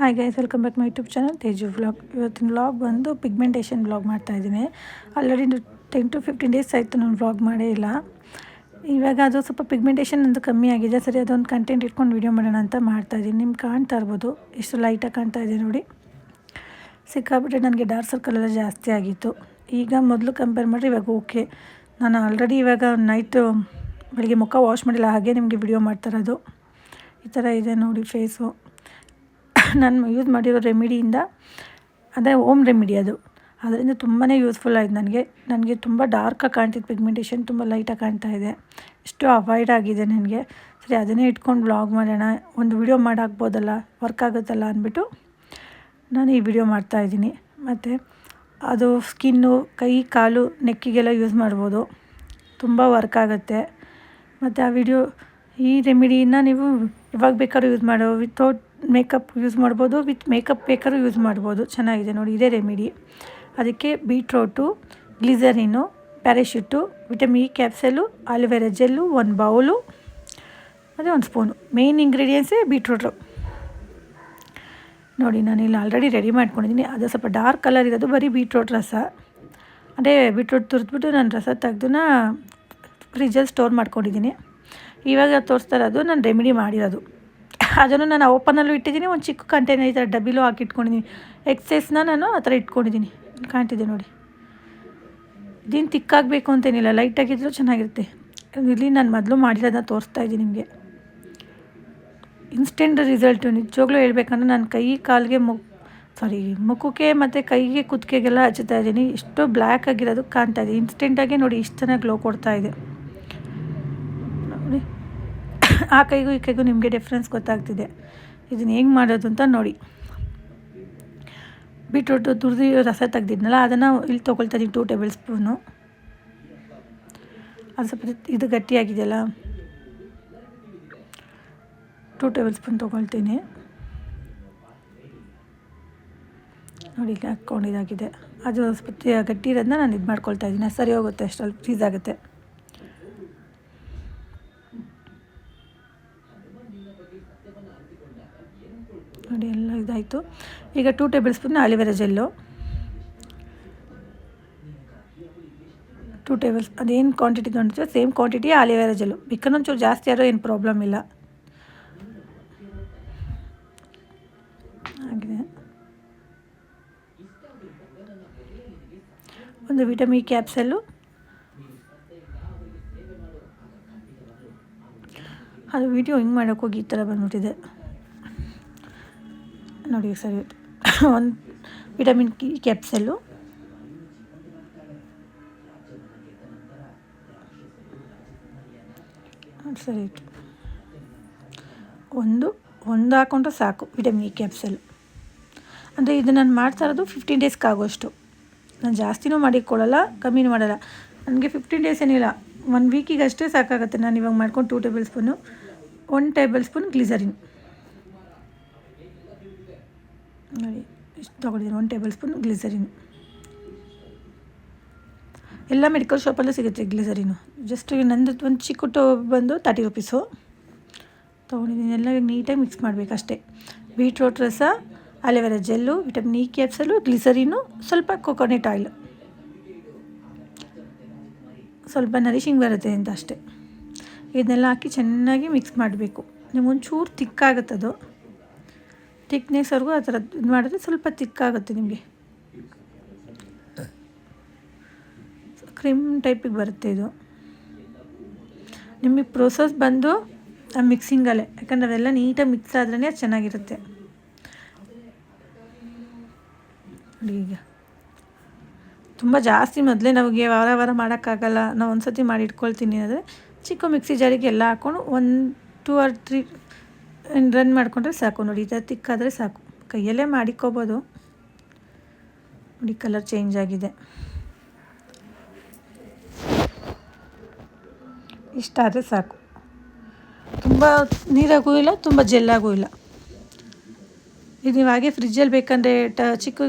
Hi guys welcome back my YouTube channel Teju vlog ಇವತ್ತಿನ vlog ಬಂದು pigmentation vlog ಮಾಡ್ತಾಯಿದ್ದೀನಿ already ten to fifteen days ಆಯಿತು ನಾನು vlog ಮಾಡೇ ಇಲ್ಲ. ಇವಾಗ ಅದು ಸ್ವಲ್ಪ ಪಿಗ್ಮೆಂಟೇಷನ್ ಒಂದು ಕಮ್ಮಿ ಆಗಿದೆ. ಸರಿ, ಅದೊಂದು ಕಂಟೆಂಟ್ ಇಟ್ಕೊಂಡು ವೀಡಿಯೋ ಮಾಡೋಣ ಅಂತ ಮಾಡ್ತಾಯಿದ್ದೀನಿ ನಿಮ್ಗೆ ಕಾಣ್ತಾ ಇರ್ಬೋದು, ಎಷ್ಟು ಲೈಟಾಗಿ ಕಾಣ್ತಾ ಇದೆ ನೋಡಿ. ಸಿಕ್ಕಾಬಿಟ್ಟೆ ನನಗೆ ಡಾರ್ಕ್ ಸರ್ಕಲ್ ಎಲ್ಲ ಜಾಸ್ತಿ ಆಗಿತ್ತು. ಈಗ ಮೊದಲು ಕಂಪೇರ್ ಮಾಡಿರಿ ಇವಾಗ ಓಕೆ ನಾನು ಆಲ್ರೆಡಿ ಇವಾಗ ನೈಟು ಬೆಳಿಗ್ಗೆ ಮುಖ ವಾಶ್ ಮಾಡಿಲ್ಲ, ಹಾಗೆ ನಿಮಗೆ ವಿಡಿಯೋ ಮಾಡ್ತಾರದು ಈ ಥರ ಇದೆ ನೋಡಿ ಫೇಸು ನಾನು ಯೂಸ್ ಮಾಡಿರೋ ರೆಮಿಡಿಯಿಂದ ಅದೇ ಓಮ್ ರೆಮಿಡಿ ಅದು. ಅದರಿಂದ ತುಂಬಾ ಯೂಸ್ಫುಲ್ ಆಯಿತು ನನಗೆ. ನನಗೆ ತುಂಬ ಡಾರ್ಕಾಗಿ ಕಾಣ್ತಿತ್ತು ಪಿಗ್ಮೆಂಟೇಷನ್ ತುಂಬ ಲೈಟಾಗಿ ಕಾಣ್ತಾ ಇದೆ. ಎಷ್ಟು ಅವಾಯ್ಡ್ ಆಗಿದೆ ನನಗೆ. ಸರಿ, ಅದನ್ನೇ ಇಟ್ಕೊಂಡು ವ್ಲಾಗ್ ಮಾಡೋಣ. ಒಂದು ವಿಡಿಯೋ ಮಾಡಾಕ್ಬೋದಲ್ಲ ವರ್ಕ್ ಆಗುತ್ತಲ್ಲ ಅಂದ್ಬಿಟ್ಟು ನಾನು ಈ ವಿಡಿಯೋ ಮಾಡ್ತಾಯಿದ್ದೀನಿ ಮತ್ತು ಅದು ಸ್ಕಿನ್ನು ಕೈ, ಕಾಲು, ನೆಕ್ಕಿಗೆಲ್ಲ ಯೂಸ್ ಮಾಡ್ಬೋದು. ತುಂಬ ವರ್ಕ್ ಆಗುತ್ತೆ. ಮತ್ತು ಆ ವಿಡಿಯೋ ಈ ರೆಮಿಡಿನ ನೀವು ಇವಾಗ ಬೇಕಾದ್ರೂ ಯೂಸ್ ಮಾಡೋ. ವಿತೌಟ್ ಮೇಕಪ್ ಯೂಸ್ ಮಾಡ್ಬೋದು, ವಿತ್ ಮೇಕಪ್ ಬೇಕಾದ್ರೂ ಯೂಸ್ ಮಾಡ್ಬೋದು. ಚೆನ್ನಾಗಿದೆ ನೋಡಿ, ಇದೇ ರೆಮಿಡಿ. ಅದಕ್ಕೆ beetroot, glycerin, Parachute, vitamin E, capsule, aloe vera gel, ಒಂದು ಬೌಲು ಮತ್ತು ಒಂದು ಸ್ಪೂನು. Main ಇಂಗ್ರೀಡಿಯೆಂಟ್ಸೇ beetroot. ನೋಡಿ ನಾನು ಇಲ್ಲಿ ಆಲ್ರೆಡಿ ರೆಡಿ ಮಾಡ್ಕೊಂಡಿದ್ದೀನಿ. ಅದು ಸ್ವಲ್ಪ ಡಾರ್ಕ್ ಕಲರ್ ಇರೋದು, ಬರೀ ಬೀಟ್ರೋಟ್ ರಸ. ಅದೇ ಬೀಟ್ರೋಟ್ ತುರಿದ್ಬಿಟ್ಟು ನಾನು ರಸ ತೆಗ್ದನ್ನ ಫ್ರಿಜ್ಜಲ್ಲಿ ಸ್ಟೋರ್ ಮಾಡ್ಕೊಂಡಿದ್ದೀನಿ. ಇವಾಗ ತೋರಿಸ್ತಾ ಇರೋದು, ನಾನು ರೆಮಿಡಿ ಮಾಡಿರೋದು. ಅದನ್ನು ನಾನು ಓಪನಲ್ಲೂ ಇಟ್ಟಿದ್ದೀನಿ. ಒಂದು ಚಿಕ್ಕ ಕಂಟೈನರ್ ಈ ಥರ ಡಬ್ಬಿಲೂ ಹಾಕಿ ಇಟ್ಕೊಂಡಿದ್ದೀನಿ ಎಕ್ಸೈಸ್ನ ನಾನು ಆ ಥರ ಇಟ್ಕೊಂಡಿದ್ದೀನಿ. ಕಾಣ್ತಿದ್ದೆ ನೋಡಿ. ಇದೇನು ತಿಕ್ಕಾಗಬೇಕು ಅಂತೇನಿಲ್ಲ. ಲೈಟಾಗಿದ್ದರೂ ಚೆನ್ನಾಗಿರುತ್ತೆ. ಇಲ್ಲಿ ನಾನು ಮೊದಲು ಮಾಡಿರೋದನ್ನ ತೋರಿಸ್ತಾ ಇದ್ದೀನಿ ನಿಮಗೆ. ಇನ್ಸ್ಟೆಂಟ್ ರಿಸಲ್ಟು ನಿಜವಾಗ್ಲೂ ಹೇಳ್ಬೇಕಂದ್ರೆ ನಾನು ಕೈ, ಕಾಲಿಗೆ ಮು ಸಾರಿ ಮುಖಕ್ಕೆ ಮತ್ತು ಕೈಗೆ, ಕುತ್ತಿಗೆಗೆಲ್ಲ ಹಚ್ಚುತ್ತಾ ಇದ್ದೀನಿ. ಎಷ್ಟು ಬ್ಲ್ಯಾಕ್ ಆಗಿರೋದು ಕಾಣ್ತಾ ಇದೆ. ಇನ್ಸ್ಟೆಂಟಾಗೆ ನೋಡಿ ಇಷ್ಟು ಚೆನ್ನಾಗಿ ಗ್ಲೋ ಕೊಡ್ತಾ ಇದೆ. ಆ ಕೈಗೂ ಈ ಕೈಗೂ ನಿಮಗೆ ಡಿಫ್ರೆನ್ಸ್ ಗೊತ್ತಾಗ್ತಿದೆ. ಇದನ್ನು ಹೆಂಗೆ ಮಾಡೋದು ಅಂತ ನೋಡಿ. ಬೀಟ್ರೂಟು ತುರಿದು ರಸ ತೆಗ್ದಿದ್ನಲ್ಲ, ಅದನ್ನು ಇಲ್ಲಿ ತೊಗೊಳ್ತಾ ಇದ್ದೀನಿ ಟೂ ಟೇಬಲ್ ಸ್ಪೂನು ಅದು ಸ್ವಲ್ಪ ಇದು ಗಟ್ಟಿಯಾಗಿದೆಯಲ್ಲ. ಟೂ ಟೇಬಲ್ ಸ್ಪೂನ್ ತೊಗೊಳ್ತೀನಿ. ನೋಡಿ ಹಾಕ್ಕೊಂಡಿದ್ದಾಗಿದೆ. ಅದು ಸ್ವಲ್ಪ ಗಟ್ಟಿ ಇರೋದನ್ನ ನಾನು ಇದು ಮಾಡ್ಕೊಳ್ತಾ ಇದ್ದೀನಿ ಸರಿ ಹೋಗುತ್ತೆ, ಅಷ್ಟರಲ್ಲಿ ಫ್ರೀಸ್ ಆಗುತ್ತೆ. ಇದಾಯಿತು ಈಗ two tablespoon aloe vera gel. Two tables ಅದೇನು quantity ತೊಗೊಂಡಿದ್ವಿ same quantity aloe vera gel. ಬಿಕ್ಕನೊಂಚೂರು ಜಾಸ್ತಿ ಆದರೂ ಏನು ಪ್ರಾಬ್ಲಮ್ ಇಲ್ಲ. ಆಗಿದೆ. ಒಂದು ವಿಟಮಿನ್ ಕ್ಯಾಪ್ಸಲ್ಲು ಅದು ವಿಡಿಯೋ ಹಿಂಗೆ ಮಾಡೋಕ್ಕೋಗಿ ಈ ಥರ ಬಂದ್ಬಿಟ್ಟಿದೆ. ನೋಡಿ ಸರಿ, ಒಂದು ವಿಟಮಿನ್ ಕಿ ಕ್ಯಾಪ್ಸಲ್ಲು ಸರಿ ಒಂದು ಒಂದು ಹಾಕೊಂಡ್ರೆ ಸಾಕು ವಿಟಮಿನ್ ಇ ಕ್ಯಾಪ್ಸಲ್. ಅಂದರೆ ಇದು ನಾನು ಮಾಡ್ತಾ ಇರೋದು ಫಿಫ್ಟೀನ್ ಡೇಸ್ಗೆ ಆಗೋಷ್ಟು. ನಾನು ಜಾಸ್ತಿನೂ ಮಾಡಿಕೊಳ್ಳಲ್ಲ ಕಮ್ಮಿನೂ ಮಾಡಲ್ಲ. ನನಗೆ ಫಿಫ್ಟೀನ್ ಡೇಸ್ ಏನಿಲ್ಲ. ಒನ್ ವೀಕಿಗೆ ಅಷ್ಟೇ ಸಾಕಾಗುತ್ತೆ. ನಾನು ಇವಾಗ ಮಾಡ್ಕೊಂಡು two tablespoon one tablespoon glycerin ನೋಡಿ, ಇಷ್ಟು ತೊಗೊಂಡಿದ್ದೀನಿ ಒನ್ ಟೇಬಲ್ ಸ್ಪೂನ್ ಗ್ಲಿಸರಿನ್. ಎಲ್ಲ ಮೆಡಿಕಲ್ ಶಾಪಲ್ಲೂ ಸಿಗುತ್ತೆ ಗ್ಲಿಸರಿನು. ಜಸ್ಟ್ ನಂದು ಒಂದು ಚಿಕ್ಕ ಬಂದು ತರ್ಟಿ ರುಪೀಸು ತೊಗೊಂಡಿದ್ದೀನಿ. ಎಲ್ಲ ನೀಟಾಗಿ ಮಿಕ್ಸ್ ಮಾಡಬೇಕು ಅಷ್ಟೇ ಬೀಟ್ರೋಟ್ ರಸ aloe vera gel vitamin E capsule glycerin, ಸ್ವಲ್ಪ ಕೊಕೊನೆಟ್ ಆಯಿಲ್ ಸ್ವಲ್ಪ ನರಿಶಿಂಗ್ ಬರುತ್ತೆ ಅಂತ ಅಷ್ಟೇ. ಇದನ್ನೆಲ್ಲ ಹಾಕಿ ಚೆನ್ನಾಗಿ ಮಿಕ್ಸ್ ಮಾಡಬೇಕು. ನಿಮ್ಗೊಂಚೂರು ತಿಕ್ಕಾಗುತ್ತದು ತಿಕ್ನೆಸ್ವರೆಗೂ ಆ ಥರ ಇದು ಮಾಡಿದ್ರೆ ಸ್ವಲ್ಪ ತಿಕ್ಕಾಗುತ್ತೆ ನಿಮಗೆ. ಕ್ರೀಮ್ ಟೈಪಿಗೆ ಬರುತ್ತೆ ಇದು. ನಿಮಗೆ ಪ್ರೋಸೆಸ್ ಬಂದು ಆ ಮಿಕ್ಸಿಂಗಲ್ಲೇ ಯಾಕಂದರೆ ಅದೆಲ್ಲ ನೀಟಾಗಿ ಮಿಕ್ಸ್ ಆದ್ರೇ ಚೆನ್ನಾಗಿರುತ್ತೆ. ಈಗ. ತುಂಬ ಜಾಸ್ತಿ ಮೊದಲೇ ನಮಗೆ ವಾರ ವಾರ ಮಾಡೋಕ್ಕಾಗಲ್ಲ, ನಾವು ಒಂದು ಸತಿ ಮಾಡಿ ಇಟ್ಕೊಳ್ತೀನಿ ಅಂದರೆ ಚಿಕ್ಕ ಮಿಕ್ಸಿ ಜಾರಿಗೆ ಎಲ್ಲ ಹಾಕ್ಕೊಂಡು one two or three run ಮಾಡಿಕೊಂಡ್ರೆ ಸಾಕು ನೋಡಿ ಇದು ತಿಕ್ಕಾದರೆ ಸಾಕು. ಕೈಯಲ್ಲೇ ಮಾಡಿಕೋಬೋದು. ನೋಡಿ ಕಲರ್ ಚೇಂಜ್ ಆಗಿದೆ. ಇಷ್ಟ ಆದರೆ ಸಾಕು. ತುಂಬ ನೀರಾಗೂ ಇಲ್ಲ, ತುಂಬ ಜೆಲ್ಲಾಗೂ ಇಲ್ಲ. ಇದು ನೀವು ಹಾಗೆ ಫ್ರಿಜ್ಜಲ್ಲಿ ಬೇಕಂದರೆ ಟ, ಚಿಕ್ಕ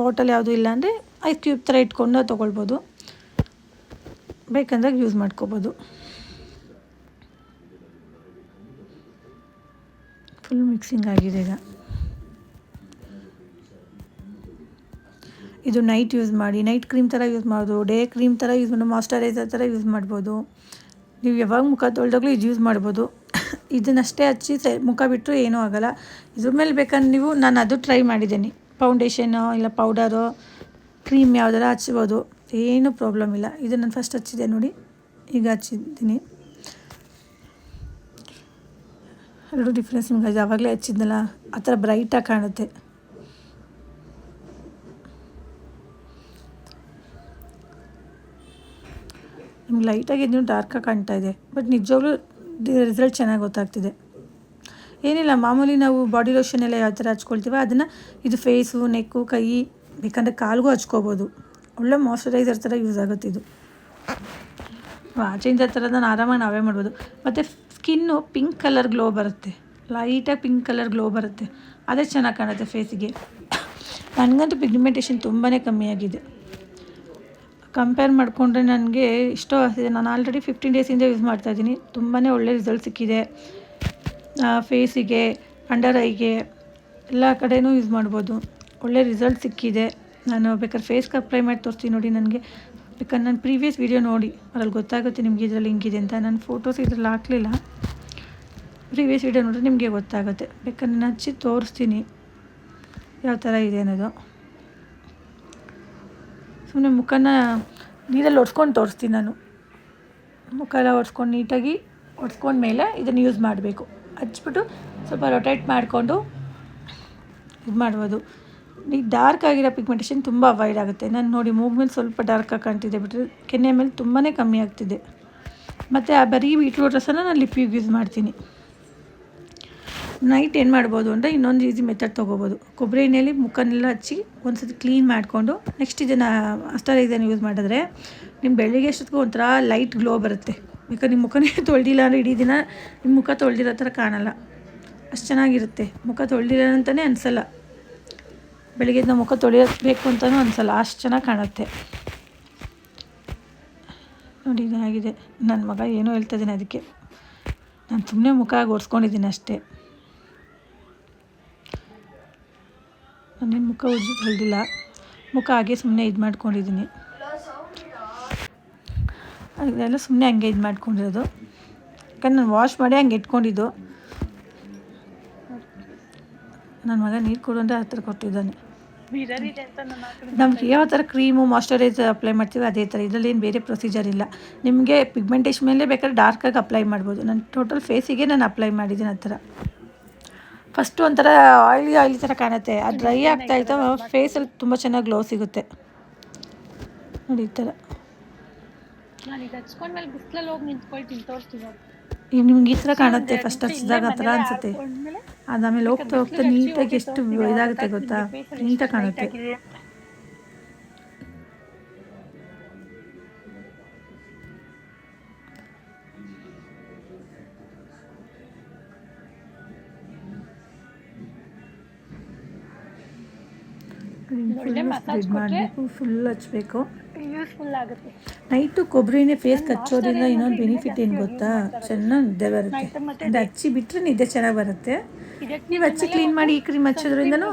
ಬಾಟಲ್ ಯಾವುದು ಇಲ್ಲ ಅಂದರೆ ಐಸ್ ಕ್ಯೂಬ್ ಥರ ಇಟ್ಕೊಂಡು ತೊಗೊಳ್ಬೋದು. ಬೇಕಂದಾಗ ಯೂಸ್ ಮಾಡ್ಕೋಬೋದು. ಫುಲ್ ಮಿಕ್ಸಿಂಗ್ ಆಗಿದೆ ಈಗ. ಇದು ನೈಟ್ ಯೂಸ್ ಮಾಡಿ, ನೈಟ್ ಕ್ರೀಮ್ ಥರ ಯೂಸ್ ಮಾಡೋದು, ಡೇ ಕ್ರೀಮ್ ಥರ ಯೂಸ್ ಮಾಡೋದು ಮಾಸ್ಚರೈಸರ್ ಥರ ಯೂಸ್ ಮಾಡ್ಬೋದು. ನೀವು ಯಾವಾಗ ಮುಖ ತೊಳೆದಾಗಲೂ ಇದು ಯೂಸ್ ಮಾಡ್ಬೋದು. ಇದನ್ನಷ್ಟೇ ಹಚ್ಚಿ ಸೈ, ಮುಖ ಬಿಟ್ಟರು ಏನೂ ಆಗೋಲ್ಲ. ಇದ್ರ ಮೇಲೆ ಬೇಕಂದ್ರೆ ನೀವು, ನಾನು ಅದು ಟ್ರೈ ಮಾಡಿದ್ದೀನಿ. ಫೌಂಡೇಶನ್ ಇಲ್ಲ ಪೌಡರು, ಕ್ರೀಮ್ ಯಾವುದಾರ ಹಚ್ಬೋದು. ಏನೂ ಪ್ರಾಬ್ಲಮ್ ಇಲ್ಲ. ಇದು ನಾನು ಫಸ್ಟ್ ಹಚ್ಚಿದೆ ನೋಡಿ. ಈಗ ಹಚ್ಚಿದ್ದೀನಿ. ಎರಡು ಡಿಫ್ರೆನ್ಸ್ ನಿಮ್ಗೆ ಯಾವಾಗಲೇ ಹಚ್ಚಿದ್ನಲ್ಲ ಆ ಥರ ಬ್ರೈಟಾಗಿ ಕಾಣುತ್ತೆ. ನಿಮ್ಗೆ ಲೈಟಾಗಿ ಇನ್ನೂ ಡಾರ್ಕಾಗಿ ಕಾಣ್ತಾ ಇದೆ. ಬಟ್ ನಿಜವಾಗ್ಲೂ ರಿಸಲ್ಟ್ ಚೆನ್ನಾಗಿ ಗೊತ್ತಾಗ್ತಿದೆ. ಏನಿಲ್ಲ, ಮಾಮೂಲಿ ನಾವು ಬಾಡಿ ಲೋಷನ್ ಎಲ್ಲ ಯಾವ ಥರ ಹಚ್ಕೊಳ್ತೀವೋ ಅದನ್ನು ಇದು ಫೇಸು ನೆಕ್ಕು ಕೈ, ಬೇಕಂದರೆ ಕಾಲಿಗೂ ಹಚ್ಕೋಬೋದು. ಒಳ್ಳೆ ಮಾಯ್ಶ್ಚರೈಸರ್ ಥರ ಯೂಸ್ ಆಗುತ್ತೆ ಇದು. ಆಚೆಯಿಂದ ಥರ ನಾನು ಆರಾಮಾಗಿ ನಾವೇ ಮಾಡ್ಬೋದು. ಮತ್ತು ಸ್ಕಿನ್ನು ಪಿಂಕ್ ಕಲರ್ ಗ್ಲೋ ಬರುತ್ತೆ. ಲೈಟಾಗಿ ಪಿಂಕ್ ಕಲರ್ ಗ್ಲೋ ಬರುತ್ತೆ. ಅದೇ ಚೆನ್ನಾಗಿ ಕಾಣುತ್ತೆ ಫೇಸಿಗೆ. ನನಗಂತೂ ಪಿಗ್ಮೆಂಟೇಷನ್ ತುಂಬಾ ಕಮ್ಮಿಯಾಗಿದೆ ಕಂಪೇರ್ ಮಾಡಿಕೊಂಡ್ರೆ ನನಗೆ ಇಷ್ಟೋ ಆಗ್ತಿದೆ ನಾನು ಆಲ್ರೆಡಿ ಫಿಫ್ಟೀನ್ ಡೇಸಿಂದ ಯೂಸ್ ಮಾಡ್ತಾಯಿದ್ದೀನಿ ತುಂಬಾ ಒಳ್ಳೆ ರಿಸಲ್ಟ್ ಸಿಕ್ಕಿದೆ. ಫೇಸಿಗೆ, ಅಂಡರ್ ಐಗೆ, ಎಲ್ಲ ಕಡೆಯೂ ಯೂಸ್ ಮಾಡ್ಬೋದು. ಒಳ್ಳೆ ರಿಸಲ್ಟ್ ಸಿಕ್ಕಿದೆ. ನಾನು ಬೇಕಾದ್ರೆ ಫೇಸ್ಗೆ ಅಪ್ಲೈ ಮಾಡಿ ತೋರಿಸ್ತೀನಿ ನೋಡಿ ನನಗೆ. ಬೇಕಾದ್ರೆ ನನ್ನ ಪ್ರೀವಿಯಸ್ ವೀಡಿಯೋ ನೋಡಿ. ಅದ್ರಲ್ಲಿ ಗೊತ್ತಾಗುತ್ತೆ ನಿಮಗೆ ಇದರಲ್ಲಿ ಹಿಂಗಿದೆ ಅಂತ. ನಾನು ಫೋಟೋಸ್ ಇದ್ರಲ್ಲಿ ಹಾಕಲಿಲ್ಲ. ಪ್ರೀವಿಯಸ್ ವೀಡಿಯೋ ನೋಡಿದ್ರೆ ನಿಮಗೆ ಗೊತ್ತಾಗುತ್ತೆ. ಬೇಕಾದ್ರೆ ನಾನು ಹಚ್ಚಿ ತೋರಿಸ್ತೀನಿ. ಯಾವ ಥರ ಇದೆ ಅನ್ನೋದು. ಸುಮ್ಮನೆ ಮುಖನ ನೀರಲ್ಲಿ ಒಡ್ಸ್ಕೊಂಡು ತೋರಿಸ್ತೀನಿ ನಾನು. ಮುಖ ಎಲ್ಲ ಒಡ್ಸ್ಕೊಂಡು ನೀಟಾಗಿ ಒಡ್ಸ್ಕೊಂಡ್ಮೇಲೆ ಇದನ್ನು ಯೂಸ್ ಮಾಡಬೇಕು. ಹಚ್ಬಿಟ್ಟು ಸ್ವಲ್ಪ ರೊಟೇಟ್ ಮಾಡಿಕೊಂಡು ಇದು ಮಾಡ್ಬೋದು. ಈ ಡಾರ್ಕ್ ಆಗಿರೋ ಪಿಗ್ಮೆಂಟೇಷನ್ ತುಂಬ ಅವಾಯ್ಡ್ ಆಗುತ್ತೆ. ನಾನು ನೋಡಿ ಮೂಗ್ ಮೇಲೆ ಸ್ವಲ್ಪ ಡಾರ್ಕಾಗಿ ಕಾಣ್ತಿದೆ ಬಿಟ್ಟರೆ ಕೆನ್ನೆ ಮೇಲೆ ತುಂಬಾ ಕಮ್ಮಿ ಆಗ್ತಿದೆ. ಮತ್ತು ಆ ಬರೀ ಬೀಟ್ರೂಟ್ ರಸನ ನಾನು ಲಿಪ್ಪಿಗೆ ಯೂಸ್ ಮಾಡ್ತೀನಿ. ನೈಟ್ ಏನು ಮಾಡ್ಬೋದು ಅಂದರೆ ಇನ್ನೊಂದು ಈಸಿ ಮೆಥಡ್ ತೊಗೋಬೋದು. ಕೊಬ್ಬರಿ ಎಣ್ಣೆಯಲ್ಲಿ ಮುಖನೆಲ್ಲ ಹಚ್ಚಿ ಒಂದು ಸತಿ ಕ್ಲೀನ್ ಮಾಡಿಕೊಂಡು ನೆಕ್ಸ್ಟ್ ಇದನ್ನು ಅಷ್ಟರ ಇದನ್ನು ಯೂಸ್ ಮಾಡಿದ್ರೆ ನಿಮ್ಮ ಬೆಳಿಗ್ಗೆ ಅಷ್ಟೊತ್ತಿಗೆ ಒಂಥರ ಲೈಟ್ ಗ್ಲೋ ಬರುತ್ತೆ. ಯಾಕಂದ್ರೆ ನಿಮ್ಮ ಮುಖನೇ ತೊಳೆದಿಲ್ಲ ಅಂದರೆ ಇಡೀ ದಿನ ನಿಮ್ಮ ಮುಖ ತೊಳೆದಿರೋ ಥರ ಕಾಣಲ್ಲ. ಅಷ್ಟು ಚೆನ್ನಾಗಿರುತ್ತೆ. ಮುಖ ತೊಳೆದಿಲ್ಲ ಅಂತಲೇ ಅನಿಸಲ್ಲ. ಬೆಳಿಗ್ಗೆ ಮುಖ ತೊಳೆಯಬೇಕು ಅಂತಲೂ ಅನಿಸಲ್ಲ. ಅಷ್ಟು ಚೆನ್ನಾಗಿ ಕಾಣುತ್ತೆ. ನೋಡಿ, ಇದಾಗಿದೆ. ನನ್ನ ಮಗ ಏನೋ ಹೇಳ್ತಾ ಇದ್ದೀನಿ ಅದಕ್ಕೆ. ನಾನು ಸುಮ್ಮನೆ ಮುಖ ಒರೆಸ್ಕೊಂಡಿದ್ದೀನಿ ಅಷ್ಟೇ. ನಾನೇನು ಮುಖ ಉಜ್ಜಿ ತೊಳೆದಿಲ್ಲ ಮುಖ ಹಾಗೆ ಸುಮ್ಮನೆ ಇದು ಮಾಡ್ಕೊಂಡಿದ್ದೀನಿ ಅದೆಲ್ಲ ಸುಮ್ಮನೆ ಹಂಗೆ ಇದು ಮಾಡ್ಕೊಂಡಿರೋದು. ಯಾಕಂದ್ರೆ ನಾನು ವಾಶ್ ಮಾಡಿ ಹಂಗೆ ಇಟ್ಕೊಂಡಿದ್ದು. ನನ್ನ ಮಗ ನೀರು ಕೊಡು ಅಂದರೆ ಆ ಥರ ಕೊಟ್ಟಿದ್ದಾನೆ. ನಮ್ಗೆ ಯಾವ ಥರ ಕ್ರೀಮು ಮಾಯ್ಶ್ಚರೈಸರ್ ಅಪ್ಲೈ ಮಾಡ್ತೀವಿ ಅದೇ ಥರ ಇದರಲ್ಲಿ ಏನು ಬೇರೆ ಪ್ರೊಸೀಜರ್ ಇಲ್ಲ. ನಿಮಗೆ ಪಿಗ್ಮೆಂಟೇಷನ್ ಮೇಲೆ ಬೇಕಾದ್ರೆ ಡಾರ್ಕಾಗಿ ಅಪ್ಲೈ ಮಾಡ್ಬೋದು. ನಾನು ಟೋಟಲ್ ಫೇಸಿಗೆ ನಾನು ಅಪ್ಲೈ ಮಾಡಿದ್ದೀನಿ ಆ ಥರ ಫಸ್ಟು ಒಂಥರ ಆಯಿಲಿ ಆಯಿಲಿ ಥರ ಕಾಣುತ್ತೆ. ಅದು ಡ್ರೈ ಆಗ್ತಾ ಇತ್ತು ಫೇಸಲ್ಲಿ ತುಂಬ ಚೆನ್ನಾಗಿ ಗ್ಲೋ ಸಿಗುತ್ತೆ. ನೋಡಿ ಈ ಥರ. ಈಗ ನಿಮ್ಗೆ ಈ ಥರ ಕಾಣುತ್ತೆ ಫಸ್ಟ್ ಹಚ್ಚಿದಾಗ ಆ ಥರ ಅನಿಸುತ್ತೆ. ಅದಾದಮೇಲೆ ಹೋಗ್ತಾ ಹೋಗ್ತಾ ನೀಟಾಗಿ ಎಷ್ಟು ಇದಾಗುತ್ತೆ ಗೊತ್ತಾ? ನೀಟಾಗಿ ಕಾಣುತ್ತೆ. ಸ್ಪ್ರೆಡ್ ಮಾಡಬೇಕು ಫುಲ್ ಹಚ್ಚಬೇಕು ಯೂಸ್ಫುಲ್ ಆಗುತ್ತೆ. ನೈಟು ಕೊಬ್ಬರಿನೇ ಫೇಸ್ ಹಚ್ಚೋದ್ರಿಂದ ಇನ್ನೊಂದು ಬೆನಿಫಿಟ್ ಏನು ಗೊತ್ತಾ? ಚೆನ್ನಾಗಿ ನಿದ್ದೆ ಬರುತ್ತೆ. ಅದು ಹಚ್ಚಿ ಬಿಟ್ಟರೆ ನಿದ್ದೆ ಚೆನ್ನಾಗಿ ಬರುತ್ತೆ. ನೀವು ಹಚ್ಚಿ ಕ್ಲೀನ್ ಮಾಡಿ ಈ ಕ್ರೀಮ್ ಹಚ್ಚೋದ್ರಿಂದನೂ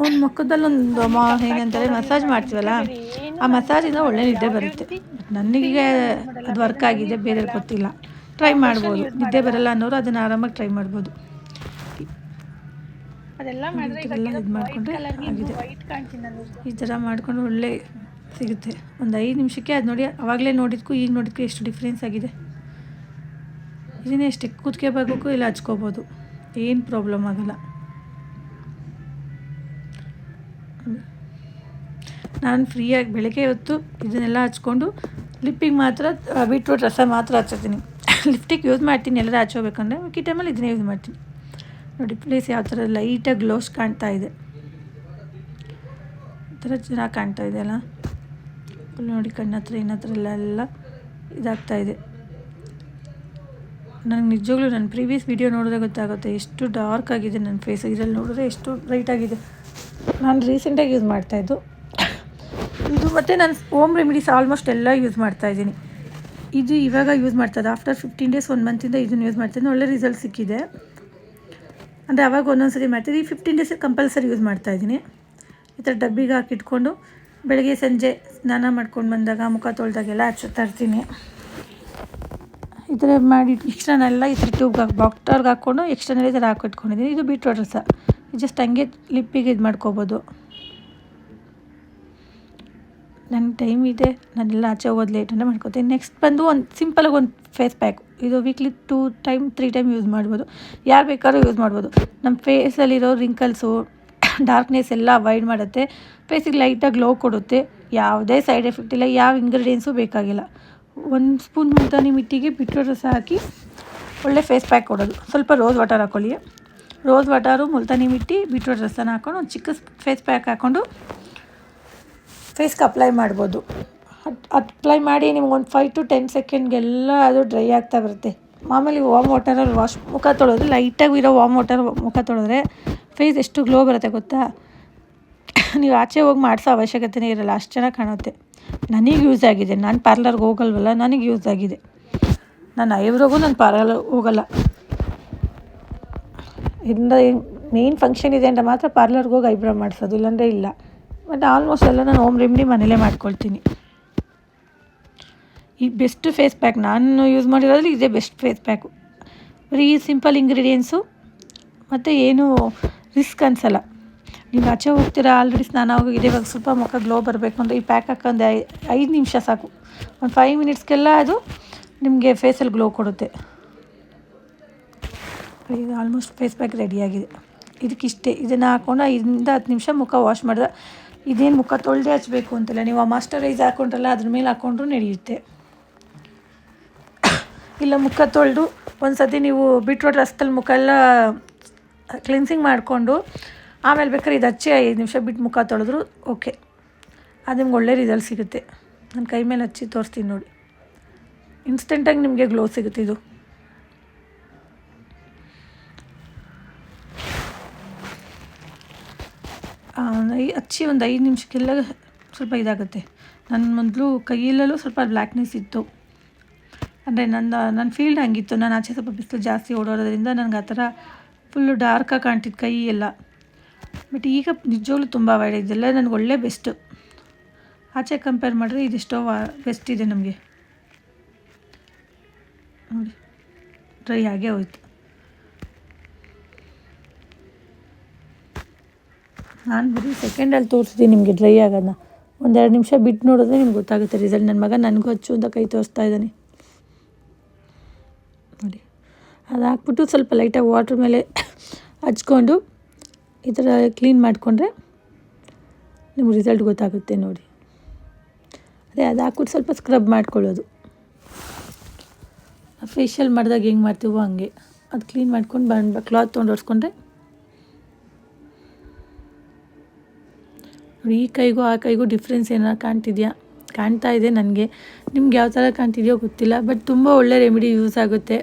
ಅವ್ನ ಮುಖದಲ್ಲಿ ಒಂದು ಏನಂತಾರೆ ಮಸಾಜ್ ಮಾಡ್ತೀವಲ್ಲ? ಆ ಮಸಾಜಿಂದ ಒಳ್ಳೆ ನಿದ್ದೆ ಬರುತ್ತೆ. ನನಗೆ ಅದು ವರ್ಕ್ ಆಗಿದೆ ಬೇರೆ ಗೊತ್ತಿಲ್ಲ. ಟ್ರೈ ಮಾಡ್ಬೋದು. ನಿದ್ದೆ ಬರಲ್ಲ ಅನ್ನೋರು ಅದನ್ನು ಆರಾಮಾಗಿ ಟ್ರೈ ಮಾಡ್ಬೋದು. ಅದೆಲ್ಲ ಮಾಡಿದ್ರೆ ಮಾಡಿಕೊಂಡ್ರೆ ಆಗಿದೆ. ಈ ಥರ ಮಾಡ್ಕೊಂಡು ಒಳ್ಳೆ ಸಿಗುತ್ತೆ. ಒಂದು ಐದು ನಿಮಿಷಕ್ಕೆ ಅದು ನೋಡಿ ಆವಾಗಲೇ ನೋಡಿದ್ಕು ಈಗ ನೋಡಿದ್ಕು ಎಷ್ಟು ಡಿಫ್ರೆನ್ಸ್ ಆಗಿದೆ. ಇದನ್ನೇ ಅಷ್ಟೇ ಕೂತ್ಕೋಬೇಕು ಇಲ್ಲ ಹಚ್ಕೋಬೋದು. ಏನು ಪ್ರಾಬ್ಲಮ್ ಆಗಲ್ಲ. ನಾನು ಫ್ರೀಯಾಗಿ ಬೆಳಗ್ಗೆ ಹೊತ್ತು ಇದನ್ನೆಲ್ಲ ಹಚ್ಕೊಂಡು ಲಿಪ್ಪಿಗೆ ಮಾತ್ರ ಬೀಟ್ರೂಟ್ ರಸ ಮಾತ್ರ ಹಚ್ಚಿರ್ತೀನಿ. ಲಿಫ್ಟಿಗೆ ಯೂಸ್ ಮಾಡ್ತೀನಿ ಎಲ್ಲರೂ ಹಚ್ಚೋಬೇಕಂದ್ರೆ ಮಿಕ್ಕಿ ಟೈಮಲ್ಲಿ ಇದನ್ನೇ ಯೂಸ್ ಮಾಡ್ತೀನಿ. ನೋಡಿ ಪ್ಲೇಸ್ ಯಾವ ಥರ ಲೈಟಾಗಿ ಗ್ಲೋಸ್ ಕಾಣ್ತಾ ಇದೆ. ಒಂಥರ ಥರ ಚೆನ್ನಾಗಿ ಕಾಣ್ತಾ ಇದೆ ಅಲ್ಲ? ನೋಡಿ, ಕಣ್ಣ ಹತ್ರ ಇನ್ನ ಹತ್ರ ಎಲ್ಲ ಇದಾಗ್ತಾ ಇದೆ. ನನಗೆ ನಿಜವಾಗ್ಲೂ ನನ್ನ ಪ್ರೀವಿಯಸ್ ವೀಡಿಯೋ ನೋಡಿದ್ರೆ ಗೊತ್ತಾಗುತ್ತೆ ಎಷ್ಟು ಡಾರ್ಕ್ ಆಗಿದೆ ನನ್ನ ಫೇಸ್ ಇದರಲ್ಲಿ ನೋಡಿದ್ರೆ ಎಷ್ಟು ಬ್ರೈಟ್ ಆಗಿದೆ. ನಾನು ರೀಸೆಂಟಾಗಿ ಯೂಸ್ ಮಾಡ್ತಾಯಿದ್ದು ಇದು ಮತ್ತು ನಾನು ಹೋಮ್ ರೆಮಿಡೀಸ್ ಆಲ್ಮೋಸ್ಟ್ ಎಲ್ಲ ಯೂಸ್ ಮಾಡ್ತಾಯಿದ್ದೀನಿ ಇದು ಇವಾಗ ಯೂಸ್ ಮಾಡ್ತಾಯಿದ್ದೆ ಆಫ್ಟರ್ ಫಿಫ್ಟೀನ್ ಡೇಸ್ ಒನ್ ಮಂತಿಂದ ಇದನ್ನು ಯೂಸ್ ಮಾಡ್ತಾಯಿದ್ದೀನಿ ಒಳ್ಳೆ ರಿಸಲ್ಟ್ ಸಿಕ್ಕಿದೆ. ಅಂದರೆ ಅವಾಗ ಒಂದೊಂದು ಸರಿ ಮಾಡ್ತೀವಿ ಈ ಫಿಫ್ಟೀನ್ ಡೇಸಲ್ಲಿ ಕಂಪಲ್ಸರಿ ಯೂಸ್ ಮಾಡ್ತಾಯಿದ್ದೀನಿ ಈ ಥರ ಡಬ್ಬಿಗೆ ಹಾಕಿಟ್ಕೊಂಡು ಬೆಳಗ್ಗೆ, ಸಂಜೆ ಸ್ನಾನ ಮಾಡ್ಕೊಂಡು ಬಂದಾಗ ಮುಖ ತೊಳೆದಾಗೆಲ್ಲ ಹಚ್ಚುತ್ತಾ ಇರ್ತೀನಿ. ಈ ಥರ ಮಾಡಿ ಎಕ್ಸ್ಟ್ರಾನೆಲ್ಲ ಈ ಥರ ಟ್ಯೂಬ್ಗೆ ಹಾಕಿ ಬಾಕ್ಟರ್ಗೆ ಹಾಕ್ಕೊಂಡು ಎಕ್ಸ್ಟ್ರಾನೆಲ್ಲ ಈ ಥರ ಹಾಕಿಟ್ಕೊಂಡಿದ್ದೀನಿ ಇದು ಬೀಟ್ರೋಟ್ ರಸ. ಜಸ್ಟ್ ಹಂಗೆ ಲಿಪ್ಪಿಗೆ ಇದು ಮಾಡ್ಕೋಬೋದು ನನಗೆ ಟೈಮ್ ಇದೆ ನಾನೆಲ್ಲ ಆಚೆ ಹೋಗೋದು ಲೇಟ್ ಅಂದರೆ ಮಾಡ್ಕೋತೀನಿ. ನೆಕ್ಸ್ಟ್ ಬಂದು ಒಂದು ಸಿಂಪಲಾಗಿ ಒಂದು ಫೇಸ್ ಪ್ಯಾಕ್ ಇದು weekly two time three time use ಮಾಡ್ಬೋದು. ಯಾರು ಬೇಕಾದ್ರೂ ಯೂಸ್ ಮಾಡ್ಬೋದು. ನಮ್ಮ ಫೇಸಲ್ಲಿರೋ ರಿಂಕಲ್ಸು ಡಾರ್ಕ್ನೆಸ್ ಎಲ್ಲ ಅವಾಯ್ಡ್ ಮಾಡುತ್ತೆ. ಫೇಸಿಗೆ ಲೈಟಾಗಿ ಗ್ಲೋ ಕೊಡುತ್ತೆ. ಯಾವುದೇ ಸೈಡ್ ಎಫೆಕ್ಟ್ ಇಲ್ಲ, ಯಾವ ಇಂಗ್ರೀಡಿಯೆಂಟ್ಸು ಬೇಕಾಗಿಲ್ಲ. ಒಂದು ಸ್ಪೂನ್ ಮುಂತಾನೆ ಮಿಟ್ಟಿಗೆ ಬಿಟ್ರೋ ರಸ ಹಾಕಿ ಒಳ್ಳೆ ಫೇಸ್ ಪ್ಯಾಕ್ ಕೊಡೋದು. ಸ್ವಲ್ಪ ರೋಸ್ ವಾಟರ್ ಹಾಕೊಳ್ಳಿ. Rose water Multani mitti beetroot ರಸನ ಹಾಕೊಂಡು ಒಂದು ಚಿಕ್ಕ ಫೇಸ್ ಪ್ಯಾಕ್ ಹಾಕ್ಕೊಂಡು ಫೇಸ್ಗೆ ಅಪ್ಲೈ ಮಾಡ್ಬೋದು. ಅಪ್ಲೈ ಮಾಡಿ ನಿಮ್ಗೆ ಒಂದು ಫೈವ್ ಟು ಟೆನ್ ಸೆಕೆಂಡ್ಗೆಲ್ಲ ಅದು ಡ್ರೈ ಆಗ್ತಾ ಬರುತ್ತೆ. ಮಾಮೂಲಿ ವಾಮ್ ವಾಟರಲ್ಲಿ ವಾಶ್ ಮುಖ ತೊಳೆದ್ರೆ ಲೈಟಾಗಿ ಇರೋ ವಾಮ್ ವಾಟರ್ ಮುಖ ತೊಳೆದ್ರೆ ಫೇಸ್ ಎಷ್ಟು ಗ್ಲೋ ಬರುತ್ತೆ ಗೊತ್ತಾ? ನೀವು ಆಚೆ ಹೋಗಿ ಮಾಡಿಸೋ ಅವಶ್ಯಕತೆನೇ ಇರಲ್ಲ, ಅಷ್ಟು ಚೆನ್ನಾಗಿ ಕಾಣುತ್ತೆ. ನನಗೆ ಯೂಸ್ ಆಗಿದೆ. ನಾನು ಪಾರ್ಲರ್ಗೆ ಹೋಗಲ್ವಲ್ಲ, ನನಗೆ ಯೂಸ್ ಆಗಿದೆ. ನಾನು ಐವ್ರಿಗೂ ನಾನು ಪಾರ್ಲರ್ ಹೋಗಲ್ಲ. ಇದರಿಂದ ಮೇನ್ ಫಂಕ್ಷನ್ ಇದೆ ಅಂತ ಮಾತ್ರ ಪಾರ್ಲರ್ಗೆ ಹೋಗಿ ಐಬ್ರೋ ಮಾಡಿಸೋದು, ಇಲ್ಲಾಂದರೆ ಇಲ್ಲ. ಬಟ್ ಆಲ್ಮೋಸ್ಟ್ ಎಲ್ಲ ನಾನು ಹೋಮ್ ರೆಮಿಡಿ ಮನೇಲೇ ಮಾಡ್ಕೊಳ್ತೀನಿ. ಈ ಬೆಸ್ಟ್ ಫೇಸ್ ಪ್ಯಾಕ್ ನಾನು ಯೂಸ್ ಮಾಡಿರೋದ್ರಲ್ಲಿ ಇದೇ ಬೆಸ್ಟ್ ಫೇಸ್ ಪ್ಯಾಕು ಬರೀ ಸಿಂಪಲ್ ಇಂಗ್ರೀಡಿಯೆಂಟ್ಸು ಮತ್ತು ಏನು ರಿಸ್ಕ್ ಅನ್ಸಲ್ಲ. ನೀವು ಆಚೆ ಹೋಗ್ತೀರಾ ಆಲ್ರೆಡಿ ಸ್ನಾನ ಹೋಗಿದೆ ಇವಾಗ ಸ್ವಲ್ಪ ಮುಖ ಗ್ಲೋ ಬರಬೇಕು ಅಂದರೆ ಈ ಪ್ಯಾಕ್ ಹಾಕೊಂಡು ಐದು ನಿಮಿಷ ಸಾಕು. ಒಂದು ಫೈವ್ ಮಿನಿಟ್ಸ್ಗೆಲ್ಲ ಅದು ನಿಮಗೆ ಫೇಸಲ್ಲಿ ಗ್ಲೋ ಕೊಡುತ್ತೆ. ಈಗ ಆಲ್ಮೋಸ್ಟ್ ಫೇಸ್ ಪ್ಯಾಕ್ ರೆಡಿಯಾಗಿದೆ ಇದಕ್ಕಿಷ್ಟೇ. ಇದನ್ನು ಹಾಕೊಂಡು ಐದರಿಂದ ಹತ್ತು ನಿಮಿಷ ಮುಖ ವಾಶ್ ಮಾಡಿದ್ರೆ ಇದೇನು ಮುಖ ತೊಳೆದೇ ಹಚ್ಚಬೇಕು ಅಂತಲ್ಲ, ನೀವು ಆ ಮಾಸ್ಟರೈಸ್ ಹಾಕೊಂಡ್ರಲ್ಲ, ಅದ್ರ ಮೇಲೆ ಹಾಕೊಂಡ್ರೂ ನಡೆಯುತ್ತೆ. ಇಲ್ಲ, ಮುಖ ತೊಳೆದು ಒಂದು ಸತಿ ನೀವು ಬೀಟ್ರೋಟ್ ರಸ್ತಲ್ಲಿ ಮುಖ ಎಲ್ಲ ಕ್ಲಿನ್ಸಿಂಗ್ ಮಾಡಿಕೊಂಡು, ಆಮೇಲೆ ಬೇಕಾದ್ರೆ ಇದು ಹಚ್ಚಿ ಐದು ನಿಮಿಷ ಬಿಟ್ಟು ಮುಖ ತೊಳೆದ್ರು ಓಕೆ. ಅದು ನಿಮ್ಗೆ ಒಳ್ಳೆ ರಿಸಲ್ಟ್ ಸಿಗುತ್ತೆ. ನನ್ನ ಕೈ ಮೇಲೆ ಹಚ್ಚಿ ತೋರಿಸ್ತೀನಿ ನೋಡಿ. ಇನ್ಸ್ಟೆಂಟಾಗಿ ನಿಮಗೆ ಗ್ಲೋ ಸಿಗುತ್ತೆ ಇದು. ಆ, ಐ- ಹಚ್ಚಿ ಒಂದು ಐದು ನಿಮಿಷಕ್ಕೆಲ್ಲ ಸ್ವಲ್ಪ ಇದಾಗುತ್ತೆ. ನನ್ನ ಮೊದಲು ಕೈಯಲ್ಲೂ ಸ್ವಲ್ಪ ಬ್ಲ್ಯಾಕ್ನೆಸ್ ಇತ್ತು. ಅಂದರೆ ನನ್ನ ನನ್ನ ಫೀಲ್ಡ್ ಹಂಗಿತ್ತು. ನಾನು ಆಚೆ ಸ್ವಲ್ಪ ಬಿಸಿಲು ಜಾಸ್ತಿ ಓಡಾಡೋದ್ರಿಂದ ನನಗೆ ಆ ಥರ ಫುಲ್ಲು ಡಾರ್ಕಾಗಿ ಕಾಣ್ತಿತ್ತು ಕೈ ಎಲ್ಲ. ಬಟ್ ಈಗ ನಿಜವಾಗ್ಲೂ ತುಂಬ ವೈಡ್ ಇದೆಲ್ಲ ನನಗೆ ಒಳ್ಳೆ ಬೆಸ್ಟು ಆಚೆ ಕಂಪೇರ್ ಮಾಡಿದ್ರೆ ಇದೆಷ್ಟೋ ಬೆಸ್ಟ್ ಇದೆ ನಮಗೆ. ನೋಡಿ ಡ್ರೈ ಆಗೇ ಹೋಯ್ತು. ನಾನು ಬರೀ ಸೆಕೆಂಡಲ್ಲಿ ತೋರಿಸಿದ್ದೀನಿ ನಿಮಗೆ ಡ್ರೈ ಆಗೋದನ್ನ ಒಂದೆರಡು ನಿಮಿಷ ಬಿಟ್ಟು ನೋಡಿದ್ರೆ ನಿಮ್ಗೆ ಗೊತ್ತಾಗುತ್ತೆ ರಿಸಲ್ಟ್ ನನ್ನ ಮಗ ನನಗೂ ಹಚ್ಚು ಅಂತ ಕೈ ತೋರಿಸ್ತಾ ಇದ್ದಾನೆ. ನೋಡಿ. ಅದು ಹಾಕ್ಬಿಟ್ಟು ಸ್ವಲ್ಪ ಲೈಟಾಗಿ ವಾಟ್ರ್ ಮೇಲೆ ಹಚ್ಕೊಂಡು ಈ ಥರ ಕ್ಲೀನ್ ಮಾಡಿಕೊಂಡ್ರೆ ನಿಮ್ಮ ರಿಸಲ್ಟ್ ಗೊತ್ತಾಗುತ್ತೆ ನೋಡಿ. ಅದೇ ಅದು ಹಾಕ್ಬಿಟ್ಟು ಸ್ವಲ್ಪ ಸ್ಕ್ರಬ್ ಮಾಡ್ಕೊಳ್ಳೋದು. ಫೇಶಿಯಲ್ ಮಾಡಿದಾಗ ಹೆಂಗೆ ಮಾಡ್ತೀವೋ ಹಂಗೆ. ಅದು ಕ್ಲೀನ್ ಮಾಡ್ಕೊಂಡು ಬಂದು ಕ್ಲಾತ್ ತೊಗೊಂಡು ಒರೆಸ್ಕೊಂಡ್ರೆ ನೋಡಿ, ಈ ಕೈಗೂ ಆ ಕೈಗೂ ಡಿಫ್ರೆನ್ಸ್ ಏನಾರು ಕಾಣ್ತಿದೆಯಾ? ಕಾಣ್ತಾ ಇದೆ ನನಗೆ. ನಿಮ್ಗೆ ಯಾವ ಥರ ಕಾಣ್ತಿದೆಯೋ ಗೊತ್ತಿಲ್ಲ ಬಟ್ ತುಂಬ ಒಳ್ಳೆ ರೆಮಿಡಿ ಯೂಸ್ ಆಗುತ್ತೆ.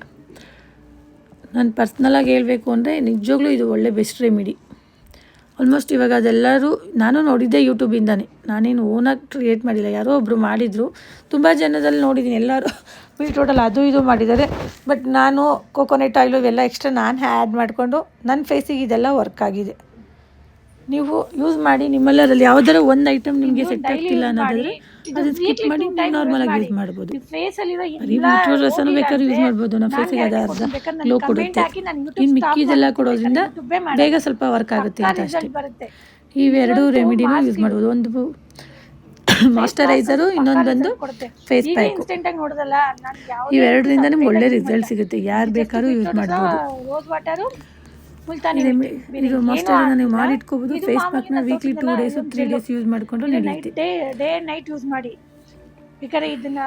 ನಾನು ಪರ್ಸ್ನಲಾಗಿ ಹೇಳಬೇಕು ಅಂದರೆ, ನಿಜವಾಗ್ಲೂ ಇದು ಒಳ್ಳೆ ಬೆಸ್ಟ್ ರೆಮಿಡಿ ಆಲ್ಮೋಸ್ಟ್ ಇವಾಗ ಅದೆಲ್ಲರೂ, ನಾನು ನೋಡಿದ್ದೆ ಯೂಟ್ಯೂಬಿಂದಾನೆ ನಾನೇನು ಓನಾಗಿ ಕ್ರಿಯೇಟ್ ಮಾಡಿಲ್ಲ. ಯಾರೋ ಒಬ್ಬರು ಮಾಡಿದರು. ತುಂಬ ಜನದಲ್ಲಿ ನೋಡಿದ್ದೀನಿ ಎಲ್ಲರೂ ಬೀಟ್ರೋಟಲ್ಲಿ ಅದು ಇದು ಮಾಡಿದ್ದಾರೆ. ಬಟ್ ನಾನು ಕೋಕೋನಟ್ ಆಯಿಲು ಇವೆಲ್ಲ ಎಕ್ಸ್ಟ್ರಾ ನಾನು ಆ್ಯಡ್ ಮಾಡಿಕೊಂಡು ನನ್ನ ಫೇಸಿಗೆ ಇದೆಲ್ಲ ವರ್ಕ್ ಆಗಿದೆ. ನೀವು ಯೂಸ್ ಮಾಡಿ ನಿಮ್ಮಲ್ಲರಲ್ಲಿ ಯಾವ್ದಾರ ಒಂದು ಐಟಮ್ ನಿಮಗೆ ಸೆಟ್ ಆಗ್ತಿಲ್ಲ ಅನ್ನೋದಾದ್ರೆ ಅದನ್ನ ಸ್ಕಿಪ್ ಮಾಡಿ ನಾರ್ಮಲ್ ಆಗಿ ಯೂಸ್ ಮಾಡ್ಬೋದು. ಬೀಟ್ರೋಟ್ ರಸನೂ ಬೇಕಾದ್ರೆ ಯೂಸ್ ಮಾಡ್ಬೋದು. ನಮ್ಮ ಫೇಸಿಗೆ ಅದು ಅರ್ಧ ಗ್ಲೋ ಕೊಡುತ್ತೆ. ಇನ್ನು ಮಿಕ್ಕಿದೆಲ್ಲ ಕೊಡೋದ್ರಿಂದ ಬೇಗ ಸ್ವಲ್ಪ ವರ್ಕ್ ಆಗುತ್ತೆ ಅಂತ ಅಷ್ಟೇ. ಇವೆರಡು ರೆಮಿಡಿನೂ ಯೂಸ್ ಮಾಡ್ಬೋದು. ಒಂದು ಮಾಸ್ಟರೈಸರು ಇನ್ನೊಂದು ಬಂದು ಫೇಸ್ ಪ್ಯಾಕ್ ಇನ್ಸ್ಟೆಂಟ್ ಆಗಿ ನೋಡೋದಲ್ಲ ನಾನು ಯಾವ ಇವೆರಡರಿಂದ ನಿಮ್ಗೆ ಒಳ್ಳೆ ರಿಸಲ್ಟ್ ಸಿಗುತ್ತೆ. ಯಾರು ಬೇಕಾದ್ರೂ ಯೂಸ್ ಮಾಡ್ಬೋದು. ರೋಸ್ ವಾಟರು ಮುಲ್ತಾನಿ ಇದು- ಮಾಸ್ಟರ್ ನೀವು ಮಾಡಿ ಫೇಸ್ಬುಕ್ನ face ಪ್ಯಾಕ್ನ weekly two days three days use ಮಾಡಿಕೊಂಡು ನಡೆಯುತ್ತೆ ಡೇ ಡೇ ನೈಟ್ ಯೂಸ್ ಮಾಡಿ. ಬೇಕಾದ್ರೆ ಇದನ್ನ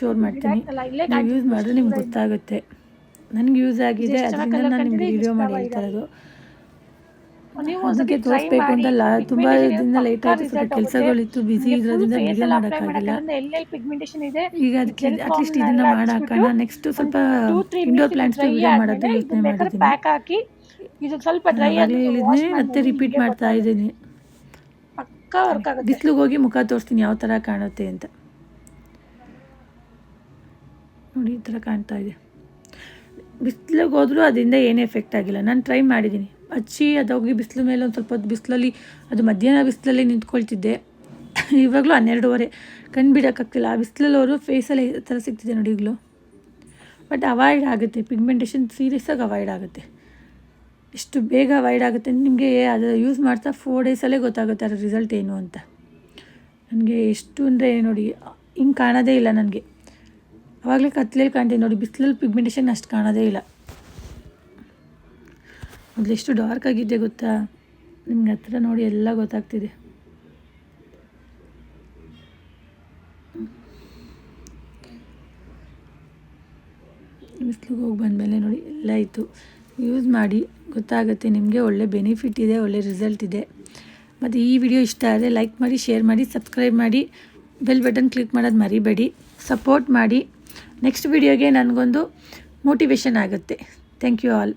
ಶೋರ್ ಮಾಡ್ತೀನಿ. ನೀವು ಯೂಸ್ ಮಾಡಿದ್ರೆ ನಿಮ್ಗೆ ಗೊತ್ತಾಗುತ್ತೆ. ನನಗೆ ಯೂಸ್ ಆಗಿದೆ ಅದರಿಂದ ನಾನು ನಿಮ್ಗೆ ವಿಡಿಯೋ ಮಾಡಿ ಹೇಳ್ತಾ ಇರೋದು. ನೀವು ಅದಕ್ಕೆ ತೋರಿಸ್ಬೇಕು ಅಂತಲ್ಲ ತುಂಬ ದಿನ ಲೇಟ್ ಆಯಿತು ಸ್ವಲ್ಪ ಕೆಲಸಗಳಿತ್ತು ಬ್ಯುಸಿ ಇರೋದ್ರಿಂದ ವಿಡಿಯೋ ಮಾಡೋಕ್ಕಾಗಿಲ್ಲ. ಎಲ್ಲೆಲ್ಲಿ ಪಿಗ್ಮೆಂಟೇಷನ್ ಇದೆ? ಈಗ ಅದಕ್ಕೆ ಅಟ್ಲೀಸ್ಟ್ ಇದನ್ನ ಮಾಡಿ ಹಾಕೋಣ ನೆಕ್ಸ್ಟ್ ಸ್ವಲ್ಪ ಇಂಡೋರ್ ಪ್ಲಾಂಟ್ಸ್ ವಿಡಿಯೋ ಮಾಡೋದು ಯೋಚನೆ ಮಾಡಿದ್ದೀನಿ. ಪ್ಯಾಕ್ ಹಾಕಿ ಇದು ಸ್ವಲ್ಪ ಡ್ರೈ ಆಗಿ ಮತ್ತೆ ರಿಪೀಟ್ ಮಾಡ್ತಾ ಇದ್ದೀನಿ. ಪಕ್ಕ ವರ್ಕ್ ಆಗುತ್ತೆ. ಬಿಸಿಲಿಗೆ ಹೋಗಿ ಮುಖ ತೋರಿಸ್ತೀನಿ ಯಾವ ಥರ ಕಾಣುತ್ತೆ ಅಂತ. ನೋಡಿ ಈ ಥರ ಕಾಣ್ತಾ ಇದೆ. ಬಿಸಿಲಿಗೆ ಹೋದರೂ ಅದರಿಂದ ಏನು ಎಫೆಕ್ಟ್ ಆಗಿಲ್ಲ. ನಾನು ಟ್ರೈ ಮಾಡಿದ್ದೀನಿ. ಹಚ್ಚಿ ಅದು ಹೋಗಿ ಬಿಸಿಲು ಮೇಲೆ ಒಂದು ಸ್ವಲ್ಪ ಹೊತ್ತು ಬಿಸಿಲಲ್ಲಿ, ಅದು ಮಧ್ಯಾಹ್ನ ಬಿಸಿಲಲ್ಲಿ ನಿಂತ್ಕೊಳ್ತಿದ್ದೆ. ಇವಾಗಲೂ ಹನ್ನೆರಡುವರೆ. ಕಣ್ಣು ಬಿಡೋಕ್ಕಾಗ್ತಿಲ್ಲ. ಆ ಬಿಸಿಲಲ್ಲಿ ಅವರು ಫೇಸಲ್ಲಿ ಈ ಥರ ಸಿಗ್ತಿದೆ ನೋಡಿ ಈಗಲೂ. ಬಟ್ ಅವಾಯ್ಡ್ ಆಗುತ್ತೆ. ಪಿಗ್ಮೆಂಟೇಷನ್ ಸೀರಿಯಸ್ಸಾಗಿ ಅವಾಯ್ಡ್ ಆಗುತ್ತೆ. ಎಷ್ಟು ಬೇಗ ಅವಾಯ್ಡ್ ಆಗುತ್ತೆ ನಿಮಗೆ ಅದು ಯೂಸ್ ಮಾಡ್ತಾ ಫೋರ್ ಡೇಸಲ್ಲೇ ಗೊತ್ತಾಗುತ್ತೆ ಅದರ ರಿಸಲ್ಟ್ ಏನು ಅಂತ. ನನಗೆ ಎಷ್ಟು ಅಂದರೆ ನೋಡಿ, ಹಿಂಗೆ ಕಾಣೋದೇ ಇಲ್ಲ ನನಗೆ. ಆವಾಗಲೇ ಕತ್ಲೇಲಿ ಕಾಣ್ತೀನಿ ನೋಡಿ, ಬಿಸಿಲಲ್ಲಿ ಪಿಗ್ಮೆಂಟೇಷನ್ ಅಷ್ಟು ಕಾಣೋದೇ ಇಲ್ಲ. ಎಷ್ಟು ಡಾರ್ಕ್ ಆಗಿದ್ದೆ ಗೊತ್ತಾ? ನಿಮ್ಗೆ ಹತ್ರ ನೋಡಿ ಎಲ್ಲ ಗೊತ್ತಾಗ್ತಿದೆ. ಬಿಸ್ಲಿಗೆ ಹೋಗಿ ಬಂದಮೇಲೆ ನೋಡಿ ಎಲ್ಲ ಇತ್ತು ಯೂಸ್ ಮಾಡಿ, ಗೊತ್ತಾಗುತ್ತೆ ನಿಮಗೆ ಒಳ್ಳೆ ಬೆನಿಫಿಟ್ ಇದೆ, ಒಳ್ಳೆ ರಿಸಲ್ಟ್ ಇದೆ. ಮತ್ತು ಈ ವಿಡಿಯೋ ಇಷ್ಟ ಆದರೆ ಲೈಕ್ ಮಾಡಿ ಶೇರ್ ಮಾಡಿ ಸಬ್ಸ್ಕ್ರೈಬ್ ಮಾಡಿ ಬೆಲ್ ಬಟನ್ ಕ್ಲಿಕ್ ಮಾಡೋದು ಮರಿಬೇಡಿ. ಸಪೋರ್ಟ್ ಮಾಡಿ. ನೆಕ್ಸ್ಟ್ ವಿಡಿಯೋಗೆ ನನಗೊಂದು ಮೋಟಿವೇಶನ್ ಆಗುತ್ತೆ. Thank you all